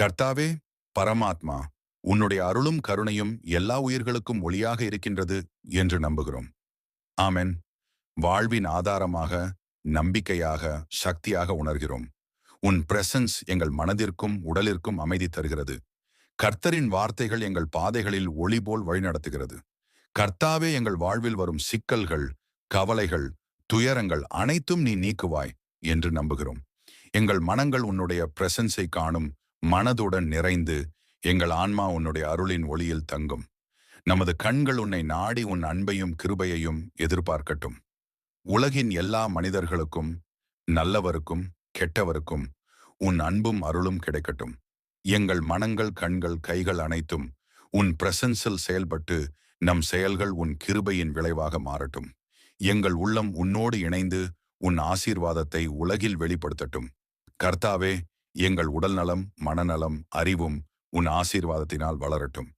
கர்த்தாவே பரமாத்மா உன்னுடைய அருளும் கருணையும் எல்லா உயிர்களுக்கும் ஒளியாக இருக்கின்றது என்று நம்புகிறோம். ஆமென். வாழ்வின் ஆதாரமாக நம்பிக்கையாக சக்தியாக உணர்கிறோம். உன் பிரசன்ஸ் எங்கள் மனதிற்கும் உடலிற்கும் அமைதி தருகிறது. கர்த்தரின் வார்த்தைகள் எங்கள் பாதைகளில் ஒளி போல் வழிநடத்துகிறது. கர்த்தாவே எங்கள் வாழ்வில் வரும் சிக்கல்கள் கவலைகள் துயரங்கள் அனைத்தும் நீ நீக்குவாய் என்று நம்புகிறோம். எங்கள் மனங்கள் உன்னுடைய பிரசன்ஸை காணும் மனதுடன் நிறைந்து எங்கள் ஆன்மா உன்னுடைய அருளின் ஒளியில் தங்கும். நமது கண்கள் உன்னை நாடி உன் அன்பையும் கிருபையையும் எதிர்பார்க்கட்டும். உலகின் எல்லா மனிதர்களுக்கும் நல்லவருக்கும் கெட்டவருக்கும் உன் அன்பும் அருளும் கிடைக்கட்டும். எங்கள் மனங்கள் கண்கள் கைகள் அனைத்தும் உன் பிரசன்ஸில் செயல்பட்டு நம் செயல்கள் உன் கிருபையின் விளைவாக மாறட்டும். எங்கள் உள்ளம் உன்னோடு இணைந்து உன் ஆசீர்வாதத்தை உலகில் வெளிப்படுத்தட்டும். கர்த்தாவே எங்கள் உடல்நலம் மனநலம் அறிவும் உன் ஆசீர்வாதத்தினால் வளரட்டும்.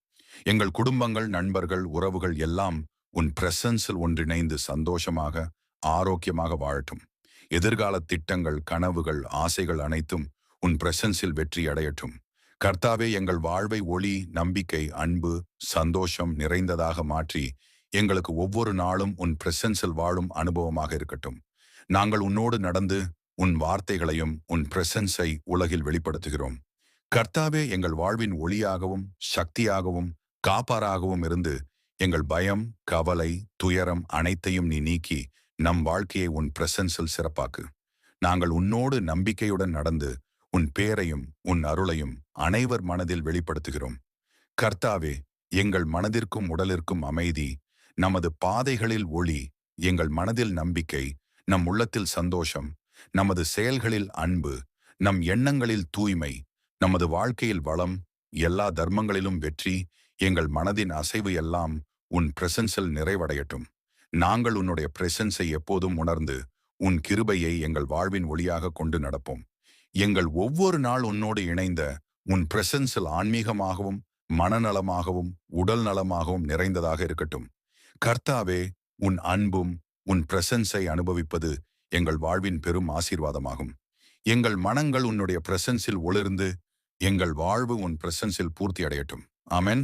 எங்கள் குடும்பங்கள் நண்பர்கள் உறவுகள் எல்லாம் உன் பிரசன்ஸில் ஒன்றிணைந்து சந்தோஷமாக ஆரோக்கியமாக வாழட்டும். எதிர்கால திட்டங்கள் கனவுகள் ஆசைகள் அனைத்தும் உன் பிரசன்ஸில் வெற்றி அடையட்டும். கர்த்தாவே எங்கள் வாழ்வை ஒளி நம்பிக்கை அன்பு சந்தோஷம் நிறைந்ததாக மாற்றி எங்களுக்கு ஒவ்வொரு நாளும் உன் பிரசன்ஸில் வாழும் அனுபவமாக இருக்கட்டும். நாங்கள் உன்னோடு நடந்து உன் வார்த்தைகளையும் உன் பிரசன்ஸை உலகில் வெளிப்படுத்துகிறோம். கர்த்தாவே எங்கள் வாழ்வின் ஒளியாகவும் சக்தியாகவும் காப்பாராகவும் இருந்து எங்கள் பயம் கவலை துயரம் அனைத்தையும் நீ நீக்கி நம் வாழ்க்கையை உன் பிரசன்ஸில் சிறப்பாக்கு. நாங்கள் உன்னோடு நம்பிக்கையுடன் நடந்து உன் பேரையும் உன் அருளையும் அனைவர் மனதில் வெளிப்படுத்துகிறோம். கர்த்தாவே எங்கள் மனதிற்கும் உடலிற்கும் அமைதி நமது பாதைகளில் ஒளி எங்கள் மனதில் நம்பிக்கை நம் உள்ளத்தில் சந்தோஷம் நமது செயல்களில் அன்பு நம் எண்ணங்களில் தூய்மை நமது வாழ்க்கையில் வளம் எல்லா தர்மங்களிலும் வெற்றி எங்கள் மனதின் அசைவு எல்லாம் உன் பிரசன்ஸில் நிறைவடையட்டும். நாங்கள் உன்னுடைய பிரசன்ஸை எப்போதும் உணர்ந்து உன் கிருபையை எங்கள் வாழ்வின் ஒளியாக கொண்டு நடப்போம். எங்கள் ஒவ்வொரு நாள் உன்னோடு இணைந்த உன் பிரசன்ஸில் ஆன்மீகமாகவும் மனநலமாகவும் உடல் நலமாகவும் நிறைந்ததாக இருக்கட்டும். கர்த்தாவே உன் அன்பும் உன் பிரசன்ஸை அனுபவிப்பது எங்கள் வாழ்வின் பெரும் ஆசீர்வாதமாகும். எங்கள் மனங்கள் உன்னுடைய பிரசன்ஸில் ஒளிர்ந்து எங்கள் வாழ்வு உன் பிரசன்ஸில் பூர்த்தி அடையட்டும் ஆமென்.